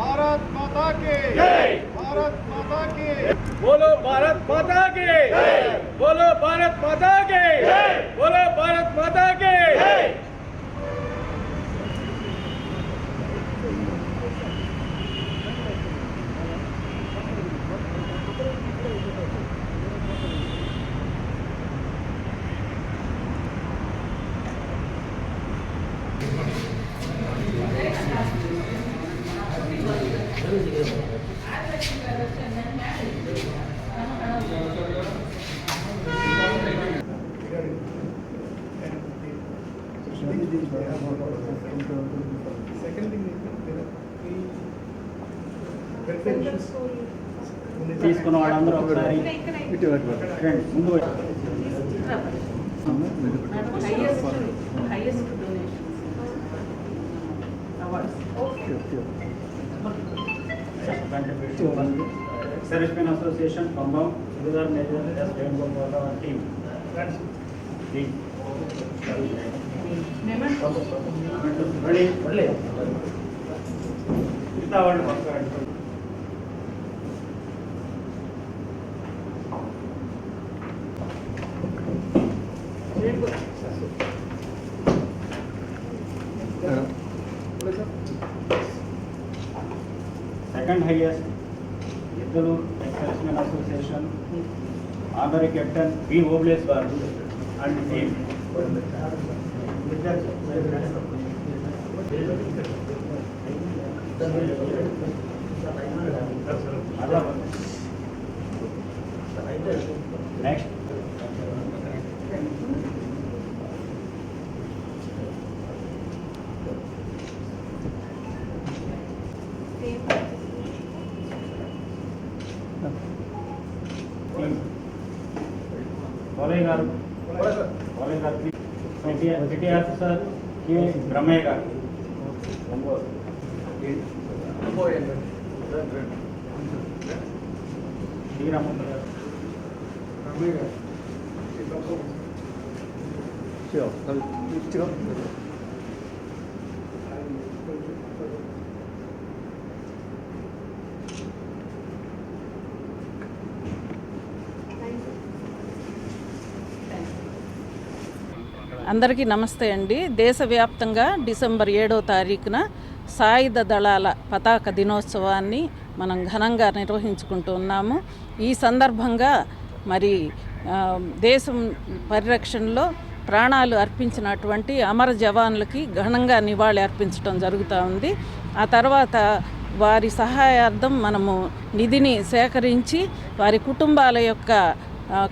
भारत माता के। भारत माता के। बोलो भारत माता के। बोलो भारत माता की। తీసుకున్న వాళ్ళందరూ ఒకసారి రండి, ముందు donations. Awards. Servicemen association Khammam Sudhar major S Venugopal team team Memento. Ready ready మిగతా వాళ్ళు పక్కన సెకండ్ హైయెస్ట్ ఇద్దరు ఎక్సైజ్మెన్ association honorary captain B Obles garu and team next Kolayya garu Kolayya garu city city officer K Brahmayya garu Sriramamurthy garu అందరికీ నమస్తే అండి. దేశవ్యాప్తంగా December ఏడో తారీఖున సాయుధ దళాల పతాక దినోత్సవాన్ని మనం ఘనంగా నిర్వహించుకుంటూ ఉన్నాము. ఈ సందర్భంగా మరి దేశం పరిరక్షణలో ప్రాణాలు అర్పించినటువంటి అమర జవాన్లకి ఘనంగా నివాళి అర్పించడం జరుగుతూ ఉంది. ఆ తర్వాత వారి సహాయార్థం మనము నిధిని సేకరించి వారి కుటుంబాల యొక్క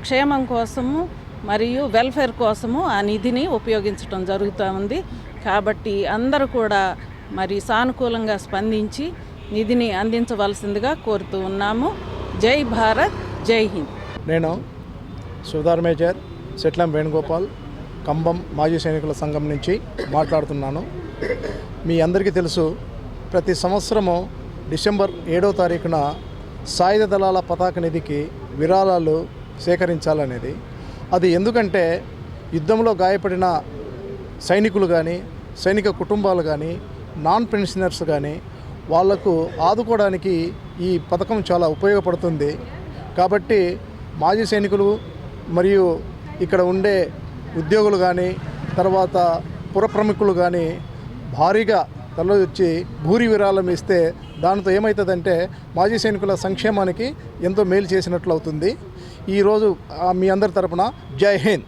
క్షేమం కోసము మరియు వెల్ఫేర్ కోసము ఆ నిధిని ఉపయోగించడం జరుగుతూ ఉంది. కాబట్టి అందరూ కూడా మరి సానుకూలంగా స్పందించి నిధిని అందించవలసిందిగా కోరుతూ ఉన్నాము. జై భారత్ జై హింద్. నేను సుధార్ మేజర్ సెట్లం వేణుగోపాల్ కంబం మాజీ సైనికుల సంఘం నుంచి మాట్లాడుతున్నాను. మీ అందరికీ తెలుసు ప్రతి సంవత్సరము డిసెంబర్ ఏడో తారీఖున సాయుధ దళాల పతాక నిధికి విరాళాలు సేకరించాలనేది అది ఎందుకంటే యుద్ధంలో గాయపడిన సైనికులు కానీ సైనిక కుటుంబాలు కానీ నాన్ పెన్షనర్స్ కానీ వాళ్ళకు ఆదుకోవడానికి ఈ పథకం చాలా ఉపయోగపడుతుంది. కాబట్టి మాజీ సైనికులు మరియు ఇక్కడ ఉండే ఉద్యోగులు కానీ తర్వాత పురప్రముఖులు కానీ భారీగా తరలి వచ్చి భూరి విరాళం ఇస్తే దానితో ఏమవుతుందంటే మాజీ సైనికుల సంక్షేమానికి ఎంతో మేలు చేసినట్లు అవుతుంది ఈరోజు మీ అందరి తరపున జై హింద్.